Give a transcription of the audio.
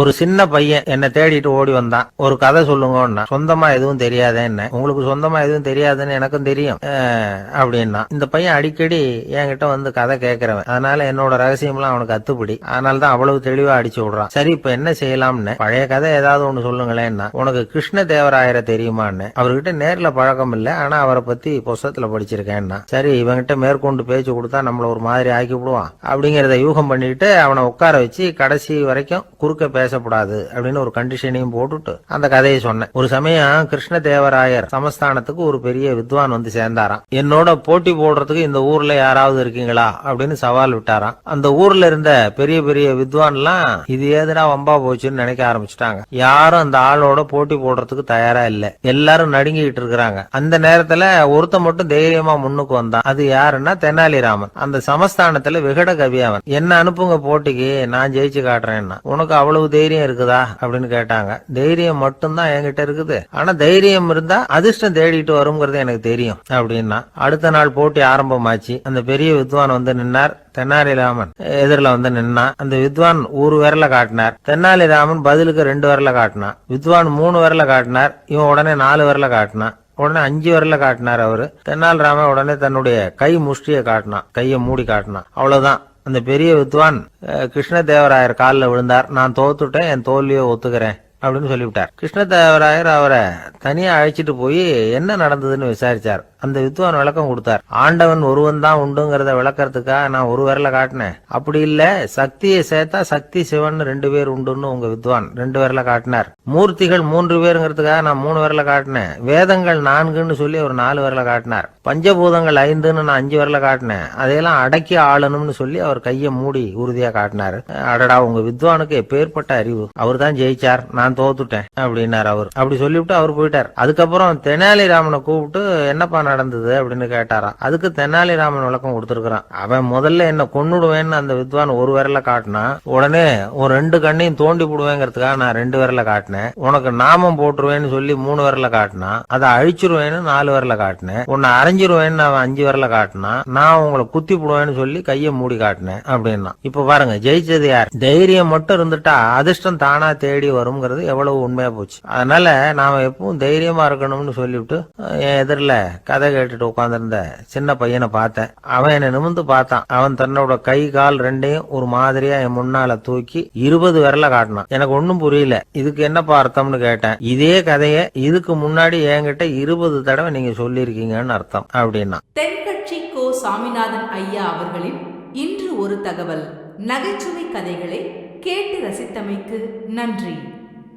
ஒரு சின்ன பையன் என்னை தேடிட்டு ஓடி வந்தான். ஒரு கதை சொல்லுங்கன்னா சொந்தமா எதுவும் தெரியாதேன்னு உங்களுக்கு சொந்தமா எதுவும் தெரியாதுன்னு எனக்கும் தெரியும். அப்படின்னா இந்த பையன் அடிக்கடி என்கிட்ட வந்து கதை கேட்கிறவன் அதனால என்னோட ரகசியம்லாம் அவனுக்கு அத்துப்படி. அதனால தான் அவ்வளவு தெளிவா அடிச்சு விடுறான். சரி இப்ப என்ன செய்யலாம்னு? பழைய கதை ஏதாவது ஒண்ணு சொல்லுங்களேன்னா உனக்கு கிருஷ்ண தேவராயரை தெரியுமான்னு? அவர்கிட்ட நேர்ல பழக்கம் இல்ல. ஆனா அவரை பத்தி புஸ்தத்துல படிச்சிருக்கேன்னா சரி இவன்கிட்ட மேற்கொண்டு பேச்சு கொடுத்தா நம்மள ஒரு மாதிரி ஆக்கி விடுவான். அப்படிங்கறத யூகம் பண்ணிட்டு அவனை உட்கார வச்சு கடைசி வரைக்கும் குறுக்க பேசக்கூடாது அப்படின்னு ஒரு கண்டிஷனையும் போட்டுட்டு அந்த கதையை சொன்னேன். ஒரு சமயம் கிருஷ்ண தேவராயர் சமஸ்தானத்துக்கு ஒரு பெரிய வித்வான் வந்து சேர்ந்தாராம். என்னோட போட்டி போடுறதுக்கு இந்த ஊர்ல யாராவது இருக்கீங்களா அப்படின்னு சவால் விட்டாராம். அந்த ஊர்ல இருந்த பெரிய பெரிய வித்வான்லாம் இது ஏதுடா வம்பா போச்சுன்னு நினைக்க ஆரம்பிச்சுட்டாங்க. யாரும் அந்த ஆளோட போட்டி போடுறதுக்கு தயாரா இல்ல. எல்லாரும் நடுங்கிட்டு இருக்கிறாங்க. அந்த நேரத்துல ஒருத்த மட்டும் தைரியமா முன்னுக்கு வந்தான். அது யாருன்னா தெனாலிராமன். அந்த சமஸ்தானத்துல விகட கவி அவன். என்ன அனுப்புங்க போட்டிக்கு? நான் ஜெயிச்சு காட்டுறேன்னா. உனக்கு அவ்வளவு தைரியம் இருக்குதா அப்படின்னு கேட்டாங்க. தைரியம் மட்டும்தான் என்கிட்ட இருக்குது. ஆனா தைரியம் இருந்தா அதிர்ஷ்டம் தேடிட்டு வருங்கிறது எனக்கு தெரியும் அப்படின்னா. அடுத்த நாள் போட்டி ஆரம்பமாச்சு. அந்த பெரிய வித்வான் வந்து நின்னார். தென்னாலிராமன் எதிரில வந்து நின்னா. அந்த வித்வான் ஒரு விரல காட்டினார். தென்னாலிராமன் பதிலுக்கு ரெண்டு விரல காட்டினான். வித்வான் மூணு விரல காட்டினார். இவன் உடனே நாலு விரல காட்டினான். உடனே அஞ்சு விரல காட்டினார் அவரு. தென்னாலிராமன் உடனே தன்னுடைய கை முஷ்டியை காட்டினான். கையை மூடி காட்டினான். அவ்வளவுதான். அந்த பெரிய வித்வான் கிருஷ்ணதேவராயர் காலில் விழுந்தார். நான் தோத்துட்டேன் என் தோல்வியை ஒத்துக்கிறேன். அப்படின்னு சொல்லிவிட்டார். கிருஷ்ணதேவராயர் அவரை தனியா அழைச்சிட்டு போய் என்ன நடந்ததுன்னு விசாரிச்சார். அந்த வித்வான் விளக்கம் கொடுத்தார். ஆண்டவன் ஒருவன் தான் உண்டுங்கிறத விளக்கறதுக்காக நான் ஒரு விரல காட்டினேன். அப்படி இல்ல சக்தியை சேர்த்தா சக்தி சிவன் ரெண்டு பேர் உண்டுன்னு உங்க வித்வான் ரெண்டு விரல காட்டினார். மூர்த்திகள் மூன்று பேருங்கிறதுக்காக நான் மூணு விரல காட்டினேன். வேதங்கள் நான்குன்னு சொல்லி ஒரு நாலு விரல காட்டினார். பஞ்சபூதங்கள் ஐந்துன்னு நான் அஞ்சு விரல காட்டினேன். அதையெல்லாம் அடக்கி ஆளணும்னு சொல்லி அவர் கையை மூடி உறுதியா காட்டினாரு. அடடா உங்க வித்வானுக்கு எப்பேற்பட்ட அறிவு. அவர் தான் ஜெயிச்சார். நான் நான் தோத்துட்டேன் அப்படின்னார் அவர். அப்படி சொல்லிவிட்டு அவர் போயிட்டார். அதுக்கப்புறம் தெனாலிராமனை கூப்பிட்டு என்னப்பா நடந்தது? அப்படின்னு கேட்டாராம். அதுக்கு தெனாலிராமன் விளக்கம் கொடுத்துருக்கான் அவன் முதல்ல என்ன கொன்னுடுவேன்னு அந்த வித்வான் ஒரு விரல காட்டினா உடனே ஒரு ரெண்டு கண்ணையும் தோண்டி போடுவேங்கிறதுக்காக நான் ரெண்டு விரல காட்டினேன். உனக்கு நாமம் போட்டுருவேன்னு சொல்லி மூணு விரல காட்டினா அதை அழிச்சிருவேன்னு நாலு விரல காட்டினேன். உன்னை அரைஞ்சிருவேன்னு அவன் அஞ்சு விரல காட்டினா நான் உங்களை குத்தி போடுவேன்னு சொல்லி கையை மூடி காட்டினேன் அப்படின்னா இப்ப பாருங்க ஜெயிச்சது யார்? தைரியம் மட்டும் இருந்துட்டா அதிர்ஷ்டம் தானா தேடி வருங்கிறது எவ்வளவு உண்மையா போச்சு. அதனால நாம எப்பவும் தைரியமா இருக்கணும்னு சொல்லிவிட்டு என் எதிரில் கதை கேட்டுட்டு உட்காந்துருந்த சின்ன பையனை பார்த்தேன். அவன் என்னை நிமிந்து பார்த்தான். அவன் தன்னோட கை கால் ரெண்டையும் ஒரு மாதிரியா என் முன்னால தூக்கி இருபது விரல காட்டினான். எனக்கு ஒன்றும் புரியல. இதுக்கு என்னப்பா அர்த்தம்னு கேட்டேன். இதே கதையை இதுக்கு முன்னாடி என்கிட்ட இருபது தடவை நீங்க சொல்லியிருக்கீங்கன்னு அர்த்தம் அப்படின்னா. தென்கட்சி கோ சாமிநாதன் ஐயா அவர்களின் இன்று ஒரு தகவல். நகைச்சுவை கதைகளை கேட்டு ரசித்தமைக்கு நன்றி.